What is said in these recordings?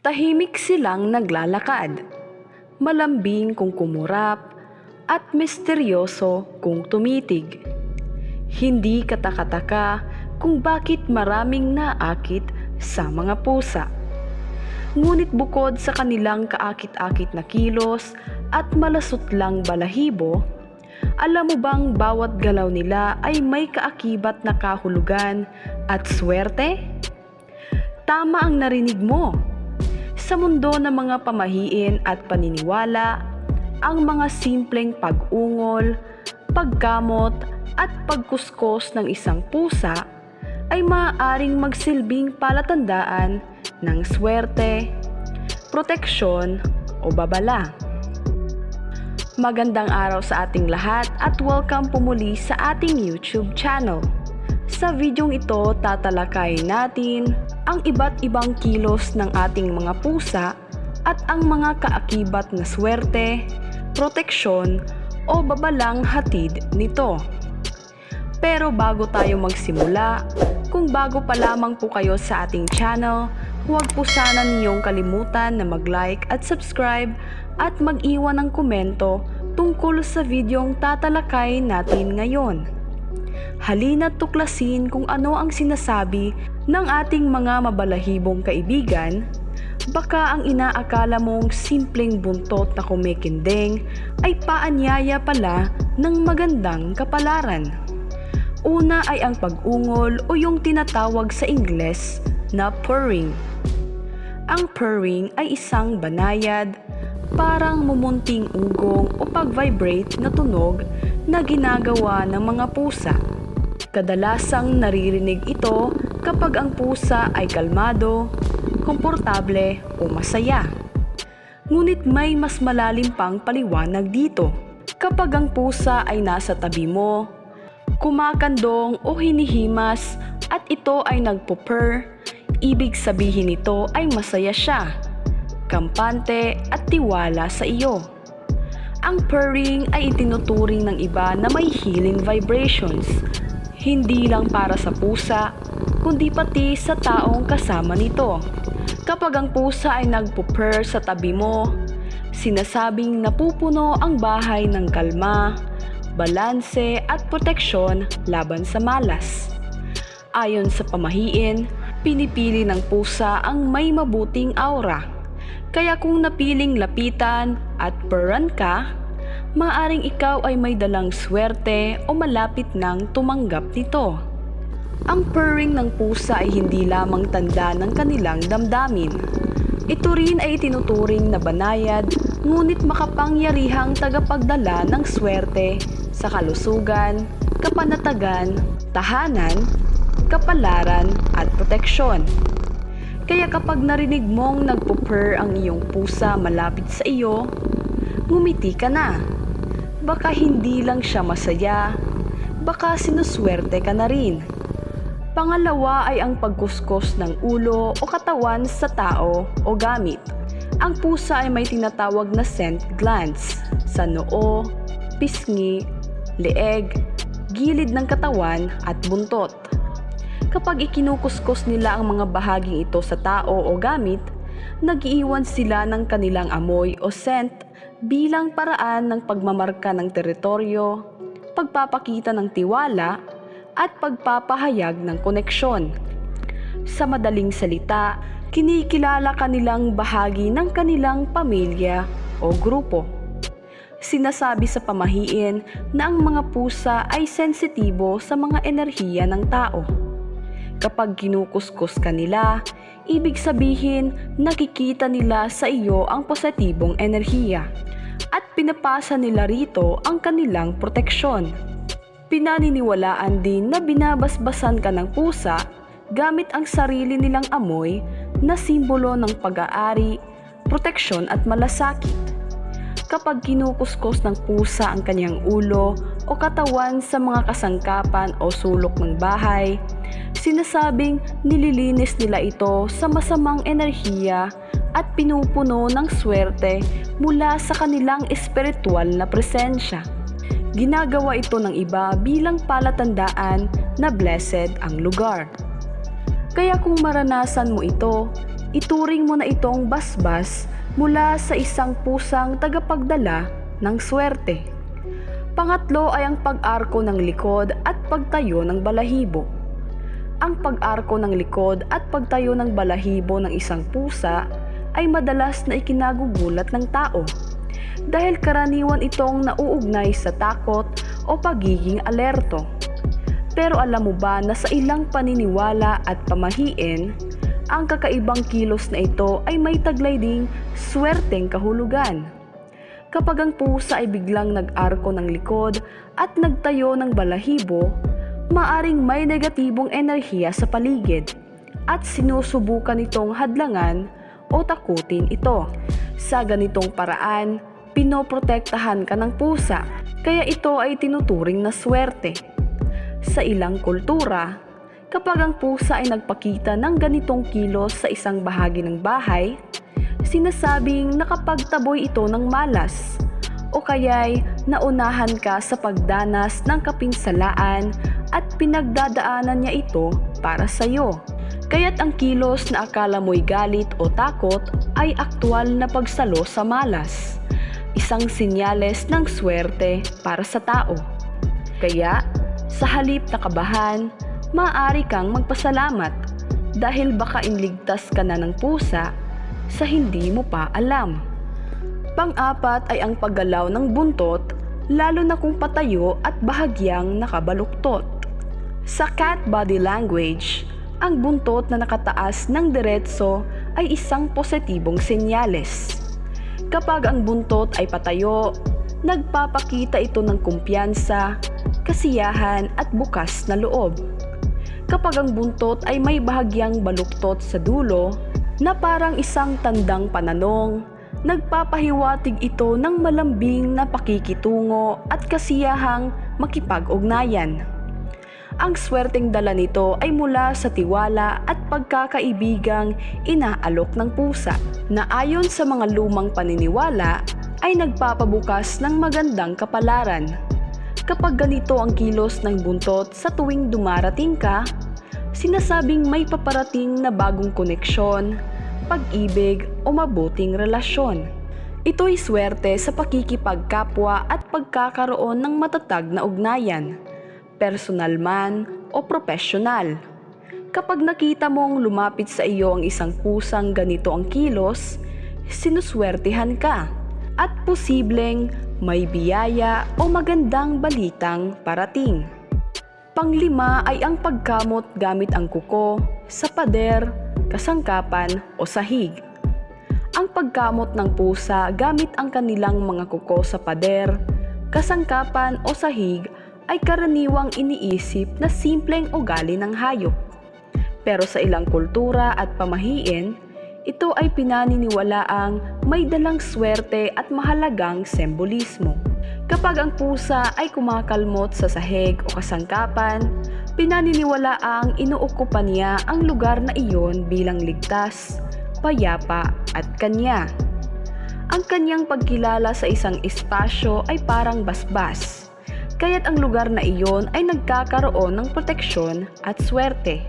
Tahimik silang naglalakad, malambing kung kumurap, at misteryoso kung tumitig. Hindi katakataka kung bakit maraming naakit sa mga pusa. Ngunit bukod sa kanilang kaakit-akit na kilos at malasot lang balahibo, alam mo bang bawat galaw nila ay may kaakibat na kahulugan at swerte? Tama ang narinig mo. Sa mundo ng mga pamahiin at paniniwala, ang mga simpleng pag-ungol, paggamot at pagkuskos ng isang pusa ay maaaring magsilbing palatandaan ng swerte, proteksyon o babala. Magandang araw sa ating lahat at welcome pumuli sa ating YouTube channel. Sa videong ito, tatalakayin natin ang iba't ibang kilos ng ating mga pusa at ang mga kaakibat na swerte, proteksyon o babalang hatid nito. Pero bago tayo magsimula, kung bago pa lamang po kayo sa ating channel, huwag po sana ninyong kalimutan na mag-like at subscribe at mag-iwan ng komento tungkol sa videong tatalakay natin ngayon. Halina't tuklasin kung ano ang sinasabi ng ating mga mabalahibong kaibigan, baka ang inaakala mong simpleng buntot na kumikinding ay paanyaya pala ng magandang kapalaran. Una ay ang pag-ungol o yung tinatawag sa Ingles na purring. Ang purring ay isang banayad, parang mumunting ugong o pag-vibrate na tunog na ginagawa ng mga pusa. Kadalasang naririnig ito kapag ang pusa ay kalmado, komportable o masaya. Ngunit may mas malalim pang paliwanag dito. Kapag ang pusa ay nasa tabi mo, kumakandong o hinihimas at ito ay nagpupur, ibig sabihin nito ay masaya siya, kampante at tiwala sa iyo. Ang purring ay itinuturing ng iba na may healing vibrations, hindi lang para sa pusa, kundi pati sa taong kasama nito. Kapag ang pusa ay nagpupur sa tabi mo, sinasabing napupuno ang bahay ng kalma, balanse at proteksyon laban sa malas. Ayon sa pamahiin, pinipili ng pusa ang may mabuting aura. Kaya kung napiling lapitan at peran ka, maaring ikaw ay may dalang swerte o malapit nang tumanggap nito. Ang purring ng pusa ay hindi lamang tanda ng kanilang damdamin. Ito rin ay tinuturing na banayad ngunit makapangyarihang tagapagdala ng swerte sa kalusugan, kapanatagan, tahanan, kapalaran at proteksyon. Kaya kapag narinig mong nagpupur ang iyong pusa malapit sa iyo, ngumiti ka na. Baka hindi lang siya masaya, baka sinuswerte ka na rin. Pangalawa ay ang pagkuskos ng ulo o katawan sa tao o gamit. Ang pusa ay may tinatawag na scent glands sa noo, pisngi, leeg, gilid ng katawan at buntot. Kapag ikinukuskus nila ang mga bahaging ito sa tao o gamit, nagiiwan sila ng kanilang amoy o scent bilang paraan ng pagmamarka ng teritoryo, pagpapakita ng tiwala, at pagpapahayag ng koneksyon. Sa madaling salita, kinikilala kanilang bahagi ng kanilang pamilya o grupo. Sinasabi sa pamahiin na ang mga pusa ay sensitibo sa mga enerhiya ng tao. Kapag kinukuskus ka nila, ibig sabihin nakikita nila sa iyo ang positibong enerhiya at pinapasa nila rito ang kanilang proteksyon. Pinaniniwalaan din na binabasbasan ka ng pusa gamit ang sarili nilang amoy na simbolo ng pag-aari, proteksyon at malasakit. Kapag kinukuskus ng pusa ang kanyang ulo o katawan sa mga kasangkapan o sulok ng bahay, sinasabing nililinis nila ito sa masamang enerhiya at pinupuno ng swerte mula sa kanilang espiritual na presensya. Ginagawa ito ng iba bilang palatandaan na blessed ang lugar. Kaya kung maranasan mo ito, ituring mo na itong basbas mula sa isang pusang tagapagdala ng swerte. Pangatlo ay ang pag-arko ng likod at pagtayo ng balahibo. Ang pag-arko ng likod at pagtayo ng balahibo ng isang pusa ay madalas na ikinagugulat ng tao dahil karaniwan itong nauugnay sa takot o pagiging alerto. Pero alam mo ba na sa ilang paniniwala at pamahiin, ang kakaibang kilos na ito ay may taglay ding swerteng kahulugan. Kapag ang pusa ay biglang nag-arko ng likod at nagtayo ng balahibo, maaring may negatibong enerhiya sa paligid at sinusubukan itong hadlangan o takutin ito. Sa ganitong paraan, pinoprotektahan ka ng pusa, kaya ito ay tinuturing na swerte. Sa ilang kultura, kapag ang pusa ay nagpakita ng ganitong kilos sa isang bahagi ng bahay, sinasabing nakapagtaboy ito ng malas o kaya'y naunahan ka sa pagdanas ng kapinsalaan at pinagdadaanan niya ito para sa iyo. Kaya't ang kilos na akala mo'y galit o takot ay aktwal na pagsalo sa malas. Isang sinyales ng swerte para sa tao. Kaya, sa halip na kabahan, maaari kang magpasalamat dahil baka inligtas ka na ng pusa sa hindi mo pa alam. Pang-apat ay ang paggalaw ng buntot lalo na kung patayo at bahagyang nakabaluktot. Sa cat body language, ang buntot na nakataas ng diretso ay isang positibong senyales. Kapag ang buntot ay patayo, nagpapakita ito ng kumpiyansa, kasiyahan at bukas na loob. Kapag ang buntot ay may bahagyang baluktot sa dulo na parang isang tandang pananong, nagpapahiwatig ito ng malambing na pakikitungo at kasiyahang makipag-ugnayan. Ang swerteng dala nito ay mula sa tiwala at pagkakaibigang inaalok ng pusa na ayon sa mga lumang paniniwala ay nagpapabukas ng magandang kapalaran. Kapag ganito ang kilos ng buntot sa tuwing dumarating ka, sinasabing may paparating na bagong koneksyon, pag-ibig o mabuting relasyon. Ito'y swerte sa pakikipagkapwa at pagkakaroon ng matatag na ugnayan personal man o profesional. Kapag nakita mong lumapit sa iyo ang isang pusang ganito ang kilos, sinuswertihan ka at posibleng may biyaya o magandang balitang parating. Panglima ay ang pagkamot gamit ang kuko sa pader, kasangkapan o sahig. Ang pagkamot ng pusa gamit ang kanilang mga kuko sa pader, kasangkapan o sahig ay karaniwang iniisip na simpleng ugali ng hayop. Pero sa ilang kultura at pamahiin, ito ay pinaniniwalaang may dalang swerte at mahalagang sembolismo. Kapag ang pusa ay kumakalmot sa sahig o kasangkapan, pinaniniwalaang inuukupan niya ang lugar na iyon bilang ligtas, payapa at kanya. Ang kanyang pagkilala sa isang espasyo ay parang basbas kaya't ang lugar na iyon ay nagkakaroon ng proteksyon at swerte.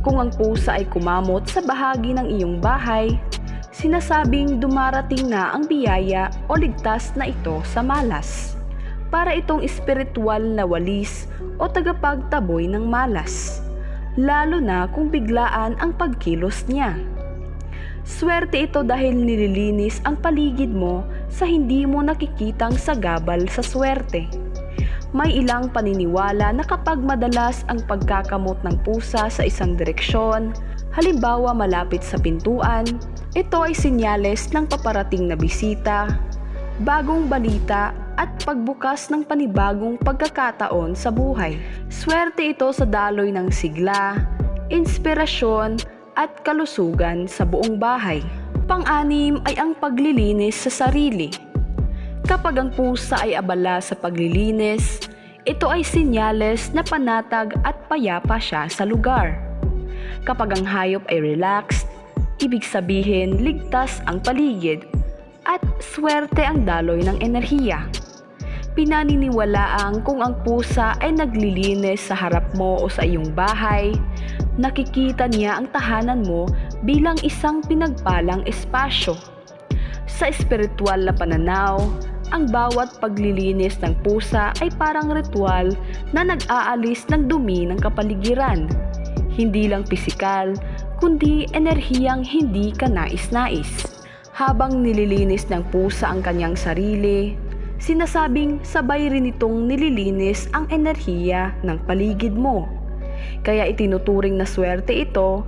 Kung ang pusa ay kumamot sa bahagi ng iyong bahay, sinasabing dumarating na ang biyaya o ligtas na ito sa malas. Para itong espiritual na walis o tagapagtaboy ng malas, lalo na kung biglaan ang pagkilos niya. Swerte ito dahil nililinis ang paligid mo sa hindi mo nakikitang sagabal sa swerte may ilang paniniwala na kapag madalas ang pagkakamot ng pusa sa isang direksyon, halimbawa malapit sa pintuan, ito ay sinyales ng paparating na bisita, bagong balita at pagbukas ng panibagong pagkakataon sa buhay. Swerte ito sa daloy ng sigla, inspirasyon at kalusugan sa buong bahay. Pang-anim ay ang paglilinis sa sarili. Kapag ang pusa ay abala sa paglilinis, ito ay sinyales na panatag at payapa siya sa lugar. Kapag ang hayop ay relaxed, ibig sabihin ligtas ang paligid at swerte ang daloy ng enerhiya. Pinaniniwalaang kung ang pusa ay naglilinis sa harap mo o sa iyong bahay, nakikita niya ang tahanan mo bilang isang pinagpalang espasyo. Sa espiritual na pananaw, ang bawat paglilinis ng pusa ay parang ritual na nag-aalis ng dumi ng kapaligiran. Hindi lang pisikal, kundi enerhiyang hindi ka nais-nais. Habang nililinis ng pusa ang kanyang sarili, sinasabing sabay rin itong nililinis ang enerhiya ng paligid mo. Kaya itinuturing na swerte ito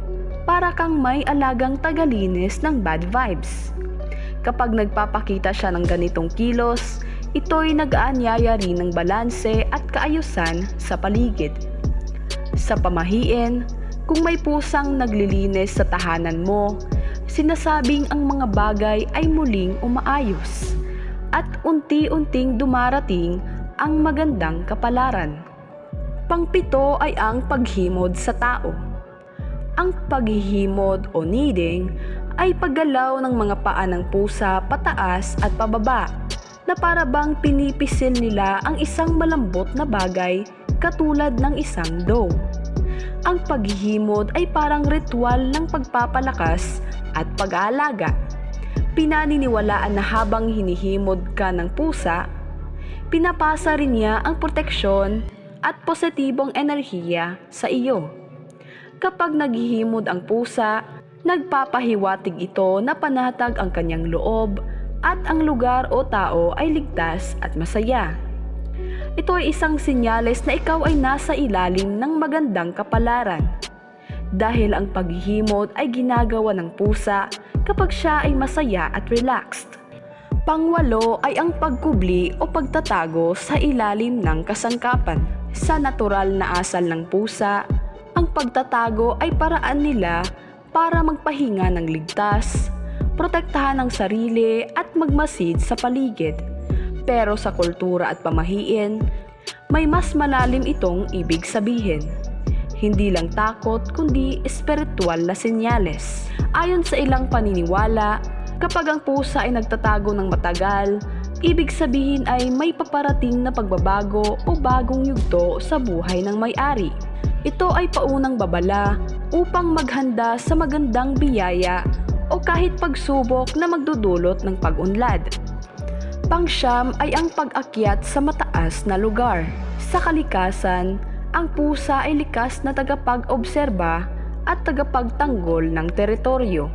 para kang may alagang tagalinis ng bad vibes. Kapag nagpapakita siya ng ganitong kilos, ito'y nag-aanyaya rin ng balanse at kaayusan sa paligid. Sa pamahiin, kung may pusang naglilinis sa tahanan mo, sinasabing ang mga bagay ay muling umaayos at unti-unting dumarating ang magandang kapalaran. Pangpito ay ang paghimod sa tao. Ang paghihimod o kneading ay paggalaw ng mga paa ng pusa pataas at pababa na para bang pinipisil nila ang isang malambot na bagay katulad ng isang dough. Ang paghihimod ay parang ritual ng pagpapalakas at pag-aalaga. Pinaniniwalaan na habang hinihimod ka ng pusa, pinapasa rin niya ang proteksyon at positibong enerhiya sa iyo. Kapag naghihimod ang pusa, nagpapahiwatig ito na panatag ang kanyang loob at ang lugar o tao ay ligtas at masaya. Ito ay isang sinyales na ikaw ay nasa ilalim ng magandang kapalaran. Dahil ang paghihimod ay ginagawa ng pusa kapag siya ay masaya at relaxed. Pangwalo ay ang pagkubli o pagtatago sa ilalim ng kasangkapan. Sa natural na asal ng pusa, ang pagtatago ay paraan nila para magpahinga ng ligtas, protektahan ang sarili at magmasid sa paligid. Pero sa kultura at pamahiin, may mas malalim itong ibig sabihin. Hindi lang takot kundi espiritual na senyales. Ayon sa ilang paniniwala, kapag ang pusa ay nagtatago ng matagal, ibig sabihin ay may paparating na pagbabago o bagong yugto sa buhay ng may-ari. Ito ay paunang babala upang maghanda sa magandang biyaya o kahit pagsubok na magdudulot ng pag-unlad. Pangsyam ay ang pag-akyat sa mataas na lugar. Sa kalikasan, ang pusa ay likas na tagapag-obserba at tagapagtanggol ng teritoryo.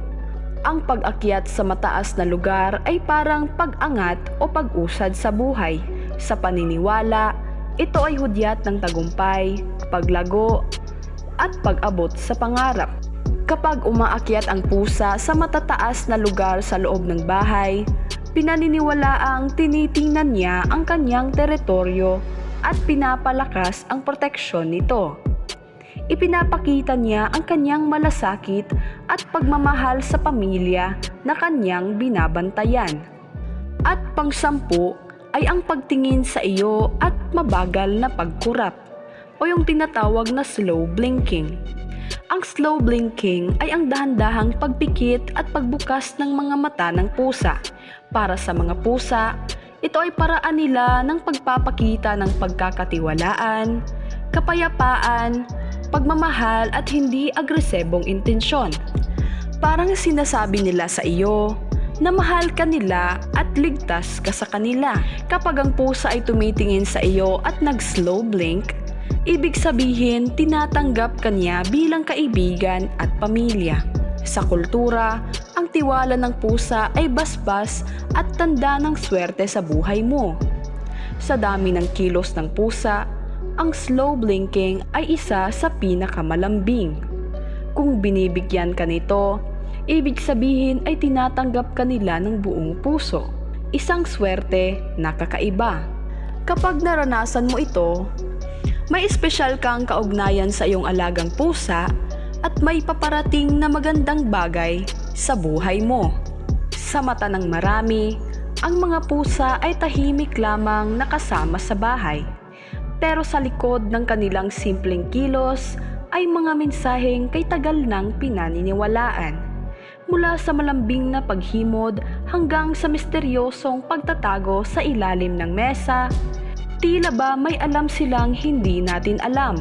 Ang pag-akyat sa mataas na lugar ay parang pag-angat o pag-usad sa buhay. Sa paniniwala, ito ay hudyat ng tagumpay, paglago, at pag-abot sa pangarap. Kapag umaakyat ang pusa sa matataas na lugar sa loob ng bahay, pinaniniwalaang tinitingnan niya ang kanyang teritoryo at pinapalakas ang proteksyon nito. Ipinapakita niya ang kanyang malasakit at pagmamahal sa pamilya na kanyang binabantayan. At pangsampu ay ang pagtingin sa iyo at mabagal na pagkurap o yung tinatawag na slow blinking. Ang slow blinking ay ang dahan-dahang pagpikit at pagbukas ng mga mata ng pusa. Para sa mga pusa, ito ay paraan nila ng pagpapakita ng pagkakatiwalaan, kapayapaan, pagmamahal at hindi agresibong intensyon. Parang sinasabi nila sa iyo na mahal ka nila at ligtas ka sa kanila. Kapag ang pusa ay tumitingin sa iyo at nag-slow blink, ibig sabihin tinatanggap ka niya bilang kaibigan at pamilya. Sa kultura, ang tiwala ng pusa ay basbas at tanda ng swerte sa buhay mo. Sa dami ng kilos ng pusa, ang slow blinking ay isa sa pinakamalambing. Kung binibigyan ka nito, ibig sabihin ay tinatanggap ka nila ng buong puso. Isang swerte na kakaiba. Kapag naranasan mo ito, may espesyal kang kaugnayan sa iyong alagang pusa at may paparating na magandang bagay sa buhay mo. Sa mata ng marami, ang mga pusa ay tahimik lamang nakasama sa bahay. Pero sa likod ng kanilang simpleng kilos ay mga mensaheng kay tagal ng pinaniniwalaan. Mula sa malambing na paghimod hanggang sa misteryosong pagtatago sa ilalim ng mesa, tila ba may alam silang hindi natin alam.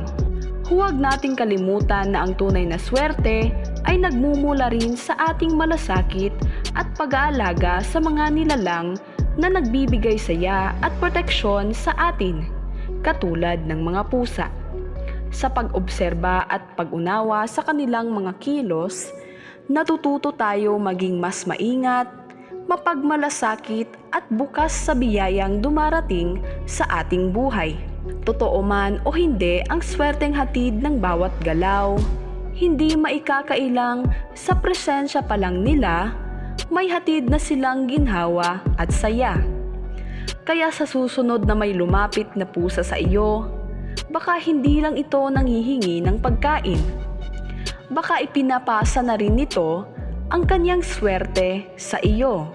Huwag nating kalimutan na ang tunay na swerte ay nagmumula rin sa ating malasakit at pag-aalaga sa mga nilalang na nagbibigay saya at proteksyon sa atin, katulad ng mga pusa. Sa pag-obserba at pag-unawa sa kanilang mga kilos, natututo tayo maging mas maingat, mapagmalasakit at bukas sa biyayang dumarating sa ating buhay. Totoo man o hindi ang swerteng hatid ng bawat galaw, hindi maikakailang sa presensya pa lang nila, may hatid na silang ginhawa at saya. Kaya sa susunod na may lumapit na pusa sa iyo, baka hindi lang ito nanghihingi ng pagkain. Baka ipinapasa na rin nito ang kanyang swerte sa iyo.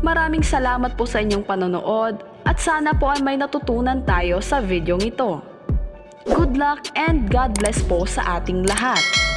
Maraming salamat po sa inyong panonood at sana po ay may natutunan tayo sa videong ito. Good luck and God bless po sa ating lahat.